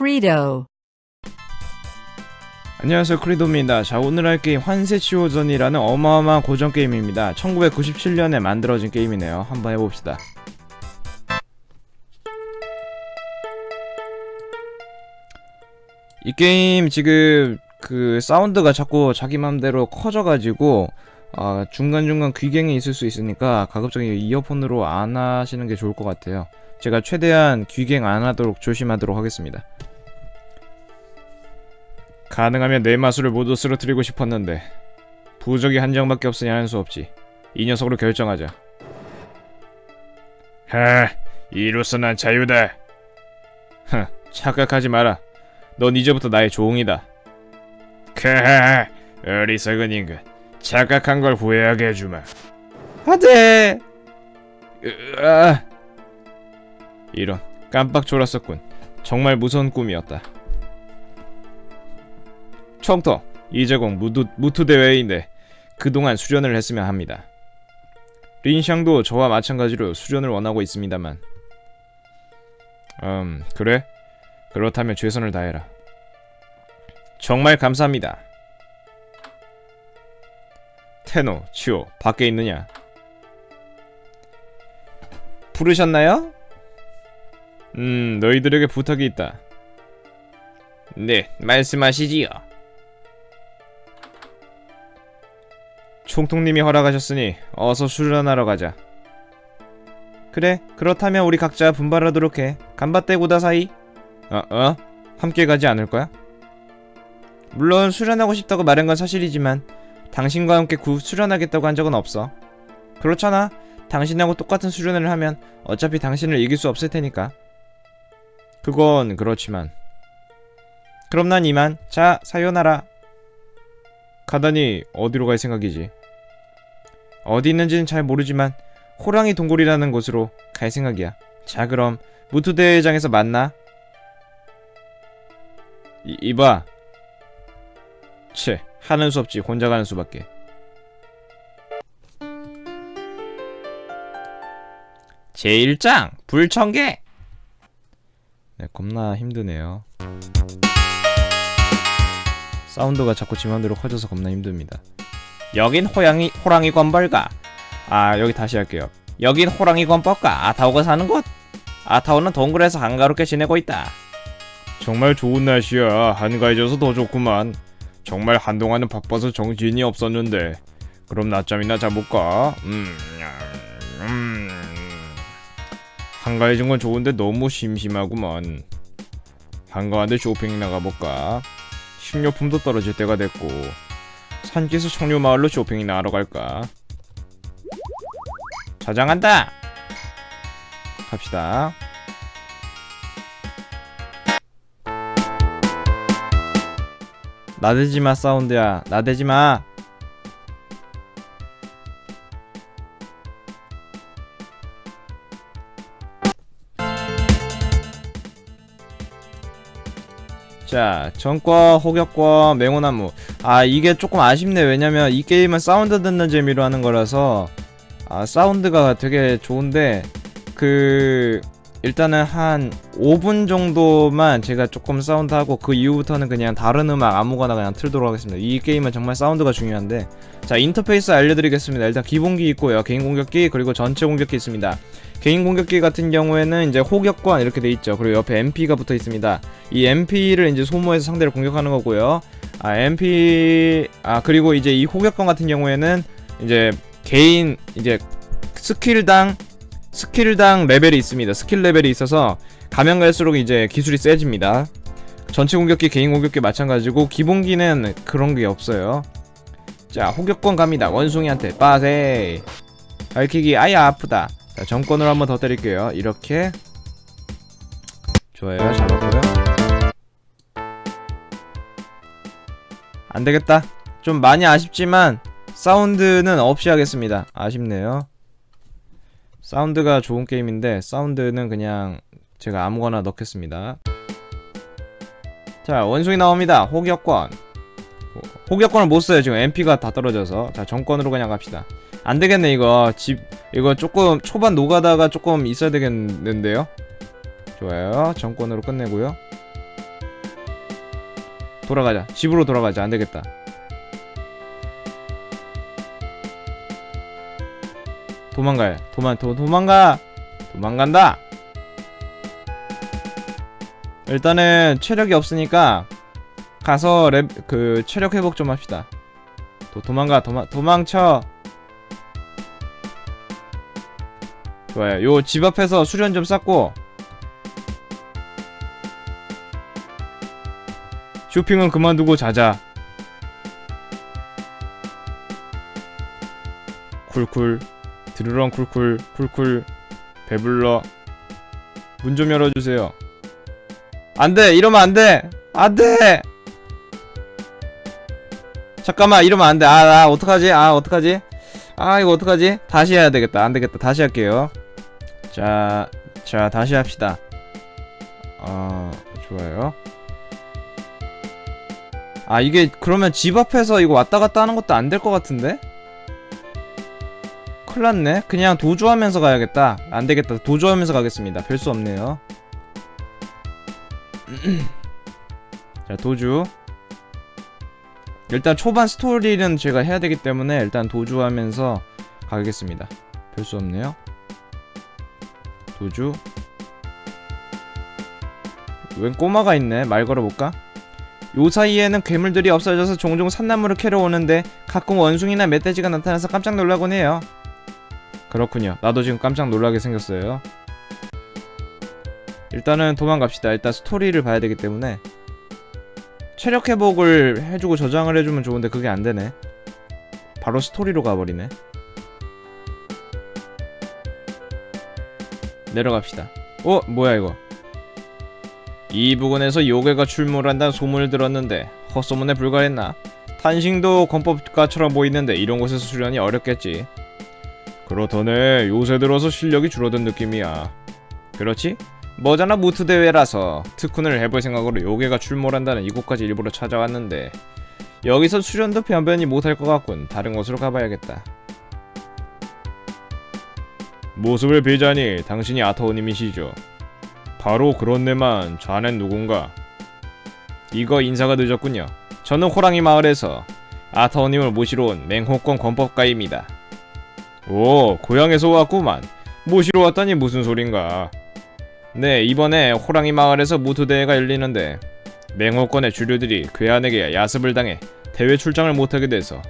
Credo. 안녕하세요 크리도입니다. 자 오늘 할 게임 환세치호전이라는 어마어마한 고전 게임입니다. 1997년에 만들어진 게임이네요. 한번 해봅시다. 이 게임 지금 그 사운드가 자꾸 자기 맘대로 커져가지고 아, 중간중간 귀갱이 있을 수 있으니까 가급적이 이어폰으로 안 하시는 게 좋을 것 같아요. 제가 최대한 귀갱 안 하도록 조심하도록 하겠습니다 가능하면 내 마술을 모두 쓰러뜨리고 싶었는데 부적이 한 장밖에 없으니 하는 수 없지. 이 녀석으로 결정하자. 하, 이로써 난 자유다. 흥, 착각하지 마라. 넌 이제부터 나의 조응이다. 크하하, 어리석은 인간. 착각한 걸 후회하게 해주마. 안돼. 으아. 이런 깜빡 졸았었군. 정말 무서운 꿈이었다. 처음부터 이제공 무투, 무투 대회인데 그동안 수련을 했으면 합니다. 린샹도 저와 마찬가지로 수련을 원하고 있습니다만 음 그래? 그렇다면 최선을 다해라. 정말 감사합니다. 테노, 치오, 밖에 있느냐? 부르셨나요? 음, 너희들에게 부탁이 있다. 네, 말씀하시지요. 총통님이 허락하셨으니 어서 수련하러 가자. 그래, 그렇다면 우리 각자 분발하도록 해. 간바떼 고다사이. 어, 어? 함께 가지 않을 거야? 물론 수련하고 싶다고 말한 건 사실이지만 당신과 함께 구 수련하겠다고 한 적은 없어. 그렇잖아. 당신하고 똑같은 수련을 하면 어차피 당신을 이길 수 없을 테니까. 그건 그렇지만. 그럼 난 이만. 자, 사요나라. 가다니 어디로 갈 생각이지? 어디 있는지는 잘 모르지만 호랑이 동굴이라는 곳으로 갈 생각이야. 자 그럼 무투 대회장에서 만나. 이, 이봐. 채 하는 수 없지 혼자 가는 수밖에. 제1장 불청개. 네 겁나 힘드네요. 사운드가 자꾸 지맘대로 커져서 겁나 힘듭니다. 여긴 호랑이 호랑이 건벌가. 아 여기 다시 할게요. 여긴 호랑이 건벌가 아타오가 사는 곳. 아타오는 동굴에서 한가롭게 지내고 있다. 정말 좋은 날씨야. 한가해져서 더 좋구만. 정말 한동안은 바빠서 정신이 없었는데. 그럼 낮잠이나 자볼까? 음, 음. 한가해진 건 좋은데 너무 심심하구만. 한가한데 쇼핑 나가볼까? 식료품도 떨어질 때가 됐고 산기수 청류마을로 쇼핑이나 하러 갈까? 저장한다! 갑시다. 나대지마 사운드야. 나대지마. 자, 전과, 호격과, 맹호나무. 아, 이게 조금 아쉽네. 왜냐면 이 게임은 사운드 듣는 재미로 하는 거라서, 아, 사운드가 되게 좋은데, 그, 일단은 한 5분 정도만 제가 조금 사운드 하고, 그 이후부터는 그냥 다른 음악 아무거나 그냥 틀도록 하겠습니다. 이 게임은 정말 사운드가 중요한데, 자, 인터페이스 알려드리겠습니다. 일단 기본기 있고요. 개인 공격기, 그리고 전체 공격기 있습니다. 개인 공격기 같은 경우에는 이제 호격관 이렇게 돼 있죠. 그리고 옆에 MP가 붙어 있습니다. 이 MP를 이제 소모해서 상대를 공격하는 거고요. 아 MP 아 그리고 이제 이 호격관 같은 경우에는 이제 개인 이제 스킬당 스킬당 레벨이 있습니다. 스킬 레벨이 있어서 가면 갈수록 이제 기술이 세집니다. 전체 공격기, 개인 공격기 마찬가지고 기본기는 그런 게 없어요. 자, 호격권 갑니다. 원숭이한테 빠세. 밝히기 아야 아프다. 자, 정권으로 한번 더 때릴게요. 이렇게 좋아요. 잡았고요. 안 되겠다. 좀 많이 아쉽지만 사운드는 없이 하겠습니다. 아쉽네요. 사운드가 좋은 게임인데 사운드는 그냥 제가 아무거나 넣겠습니다. 자, 원숭이 나옵니다. 호격권. 호격권을 못 써요. 지금 MP가 다 떨어져서. 자, 정권으로 그냥 갑시다. 안 되겠네, 이거. 집, 이거 조금 초반 노가다가 조금 있어야 되겠는데요? 좋아요. 정권으로 끝내고요. 돌아가자 집으로 돌아가자 안되겠다 도망가야 도망 도, 도망가! 도망간다! 일단은 체력이 없으니까 가서 랩 그 체력 회복 좀 합시다. 도, 도망가 도망 도망쳐! 좋아요. 요 집 앞에서 수련 좀 쌓고 쇼핑은 그만두고 자자. 쿨쿨 드르렁 쿨쿨 쿨쿨 배불러 문 좀 열어주세요. 안돼 이러면 안돼 안돼. 잠깐만 이러면 안돼. 아, 아 어떡하지? 아 어떡하지? 아 이거 어떡하지? 다시 해야 되겠다. 안되겠다. 다시 할게요. 자, 자 다시 합시다. 어 좋아요. 아 이게 그러면 집 앞에서 이거 왔다 갔다 하는 것도 안 될 것 같은데? 큰일났네. 그냥 도주하면서 가야겠다. 안되겠다. 도주하면서 가겠습니다. 별 수 없네요. 자 도주. 일단 초반 스토리는 제가 해야 되기 때문에 일단 도주하면서 가겠습니다. 별 수 없네요. 도주. 웬 꼬마가 있네. 말 걸어볼까? 요 사이에는 괴물들이 없어져서 종종 산나물을 캐러 오는데 가끔 원숭이나 멧돼지가 나타나서 깜짝 놀라곤 해요. 그렇군요. 나도 지금 깜짝 놀라게 생겼어요. 일단은 도망갑시다. 일단 스토리를 봐야 되기 때문에 체력 회복을 해주고 저장을 해주면 좋은데 그게 안 되네. 바로 스토리로 가버리네. 내려갑시다. 어? 뭐야 이거? 이 부근에서 요괴가 출몰한다는 소문을 들었는데 헛소문에 불과했나? 탄싱도 권법가처럼 보이는데 이런 곳에서 수련이 어렵겠지. 그렇더네. 요새 들어서 실력이 줄어든 느낌이야. 그렇지? 머자나 무트 대회라서 특훈을 해볼 생각으로 요괴가 출몰한다는 이곳까지 일부러 찾아왔는데 여기서 수련도 변변히 못할 것 같군. 다른 곳으로 가봐야겠다. 모습을 비자니 당신이 아타오님이시죠? 바로 그렇네만 자넨 누군가? 이거 인사가 늦었군요. 저는 호랑이 마을에서 아타오님을 모시러 온 맹호권 권법가입니다. 오, 고향에서 왔구만. 모시러 왔다니 무슨 소린가? 네, 이번에 호랑이 마을에서 무트대회가 열리는데 맹호권의 주류들이 괴한에게 야습을 당해 대회 출장을 못하게 돼서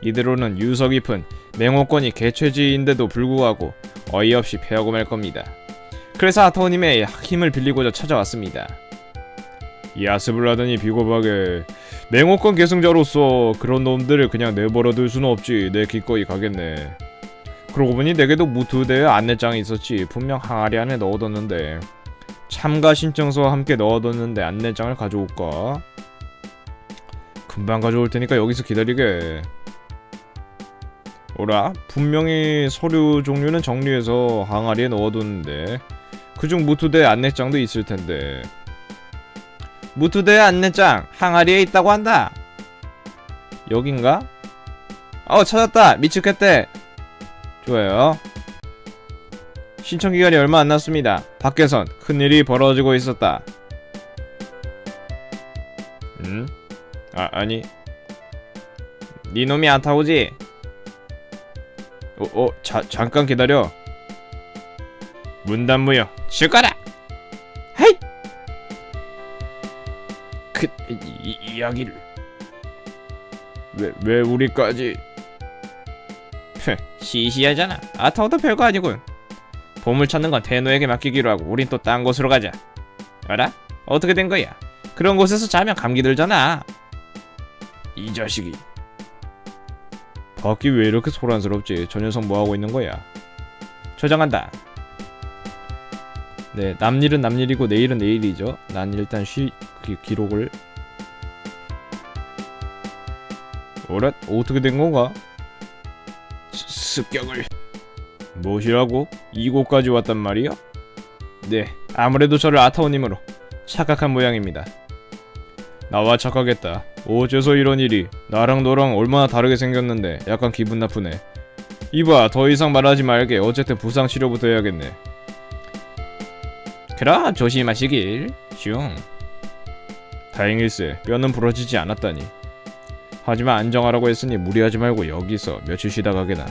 이대로는 유서 깊은 맹호권이 개최지인데도 불구하고 어이없이 패하고 말 겁니다. 그래서 아타오님의 힘을 빌리고자 찾아왔습니다. 야습을 하더니 비겁하게 맹호권 계승자로서 그런 놈들을 그냥 내버려둘 수는 없지 내 기꺼이 가겠네. 그러고 보니 내게도 무트대회 안내장이 있었지. 분명 항아리 안에 넣어뒀는데. 참가 신청서와 함께 넣어뒀는데 안내장을 가져올까? 금방 가져올 테니까 여기서 기다리게. 오라 분명히 서류 종류는 정리해서 항아리에 넣어뒀는데. 그중 무투대 안내장도 있을 텐데. 무투대 안내장 항아리에 있다고 한다. 여긴가? 어 찾았다. 미치겠대 좋아요 신청 기간이 얼마 안 남았습니다 밖에선 큰일이 벌어지고 있었다 음? 아 아니 네 놈이 안 타오지? 어, 어, 자, 잠깐 기다려. 문단무여, 죽어라! 하이! 그, 이, 이, 이야기를. 왜, 왜 우리까지. 흥, 시시하잖아. 아타오도 별거 아니군. 보물 찾는 건 대노에게 맡기기로 하고, 우린 또 딴 곳으로 가자. 알아? 어떻게 된 거야? 그런 곳에서 자면 감기 들잖아. 이 자식이. 밖이 왜 이렇게 소란스럽지? 저 녀석 뭐 하고 있는 거야? 저장한다. 네, 남일은 남일이고 내일은 내일이죠. 난 일단 쉬 기, 기록을. 어라? 어떻게 된 건가? 습, 습격을. 무엇이라고? 이곳까지 왔단 말이야? 네, 아무래도 저를 아타오님으로 착각한 모양입니다. 나와 착각했다. 어째서 이런 일이 나랑 너랑 얼마나 다르게 생겼는데 약간 기분 나쁘네. 이봐 더 이상 말하지 말게 어쨌든 부상 치료부터 해야겠네. 그럼 조심하시길. 슝. 다행일세 뼈는 부러지지 않았다니 하지만 안정하라고 했으니 무리하지 말고 여기서 며칠 쉬다 가게나.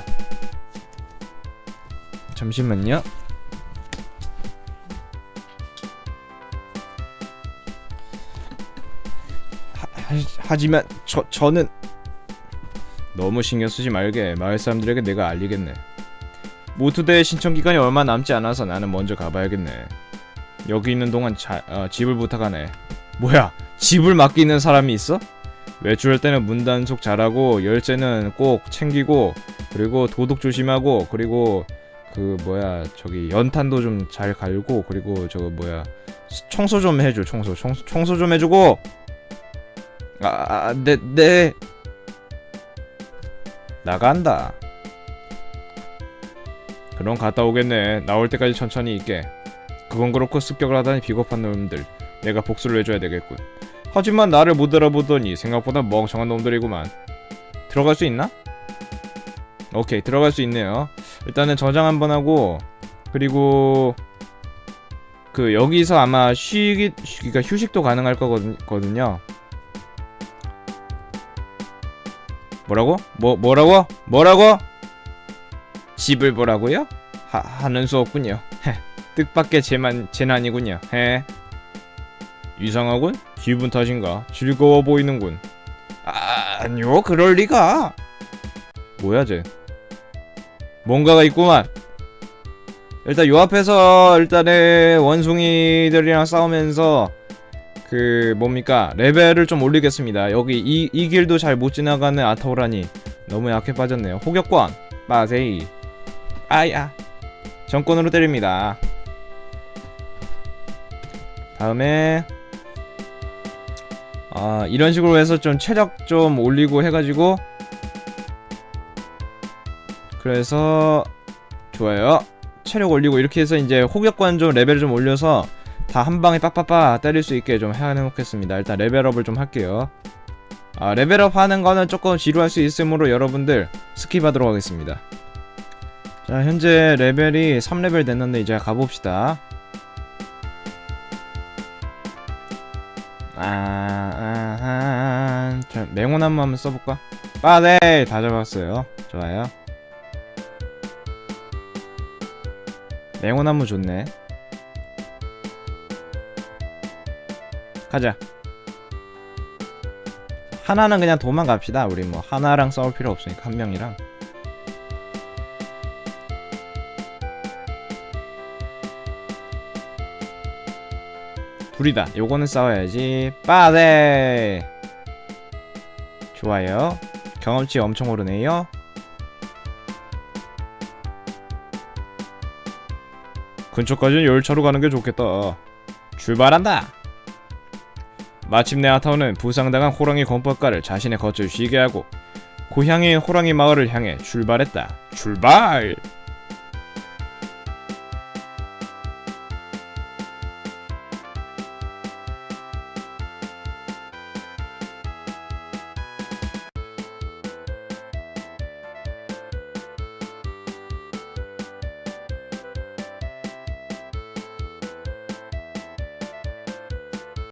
잠시만요. 하, 하, 하지만 저, 저는 너무 신경 쓰지 말게. 마을 사람들에게 내가 알리겠네. 모투대의 신청 기간이 얼마 남지 않아서 나는 먼저 가봐야겠네. 여기 있는 동안 자, 어, 집을 부탁하네. 뭐야? 집을 맡기는 사람이 있어? 외출할 때는 문 단속 잘하고 열쇠는 꼭 챙기고 그리고 도둑 조심하고 그리고 그 뭐야 저기 연탄도 좀 잘 갈고 그리고 저거 뭐야 청소 좀 해줘 청소. 청소 청소 좀 해주고. 아네네 네. 나간다. 그럼 갔다 오겠네. 나올 때까지 천천히 있게. 그건 그렇고 습격을 하다니 비겁한 놈들. 내가 복수를 해줘야 되겠군 하지만 나를 못 알아보더니 생각보다 멍청한 놈들이구만 들어갈 수 있나? 오케이 들어갈 수 있네요 일단은 저장 한번 하고 그리고 그 여기서 아마 쉬기 그러니까 휴식도 가능할 거거든, 거든요 뭐라고? 뭐 뭐라고? 뭐라고? 집을 보라고요? 하, 하는 수 없군요 헤, 뜻밖의 재만 재난이군요 헤 이상하군? 기분 탓인가? 즐거워 보이는군. 아, 아니요, 그럴 리가. 뭐야, 쟤? 뭔가가 있구만. 일단 요 앞에서 일단은 원숭이들이랑 싸우면서 그 뭡니까 레벨을 좀 올리겠습니다. 여기 이, 이 길도 잘 못 지나가는 아타오라니 너무 약해 빠졌네요. 호격권 빠세이 아야 정권으로 때립니다. 다음에 아 이런 식으로 해서 좀 체력 좀 올리고 해가지고. 그래서 좋아요. 체력 올리고 이렇게 해서 이제 호격관 좀 레벨을 좀 올려서 다 한 방에 빡빡빡 때릴 수 있게 좀 해놓겠습니다. 일단 레벨업을 좀 할게요. 아 레벨업 하는 거는 조금 지루할 수 있으므로 여러분들 스킵하도록 하겠습니다. 자 현재 레벨이 3레벨 됐는데 이제 가봅시다 아, 아하, 자, 맹호나무 한번 써볼까? 아, 네, 다 잡았어요. 좋아요. 맹호나무 좋네. 가자. 하나는 그냥 도망갑시다. 우리 뭐 하나랑 싸울 필요 없으니까 한 명이랑. 둘이다. 요거는 싸워야지. 빠데. 좋아요. 경험치 엄청 오르네요. 근처까지는 열차로 가는 게 좋겠다. 출발한다. 마침내 아타오는 부상당한 호랑이 건법가를 자신의 겉을 쉬게 하고 고향의 호랑이 마을을 향해 출발했다. 출발!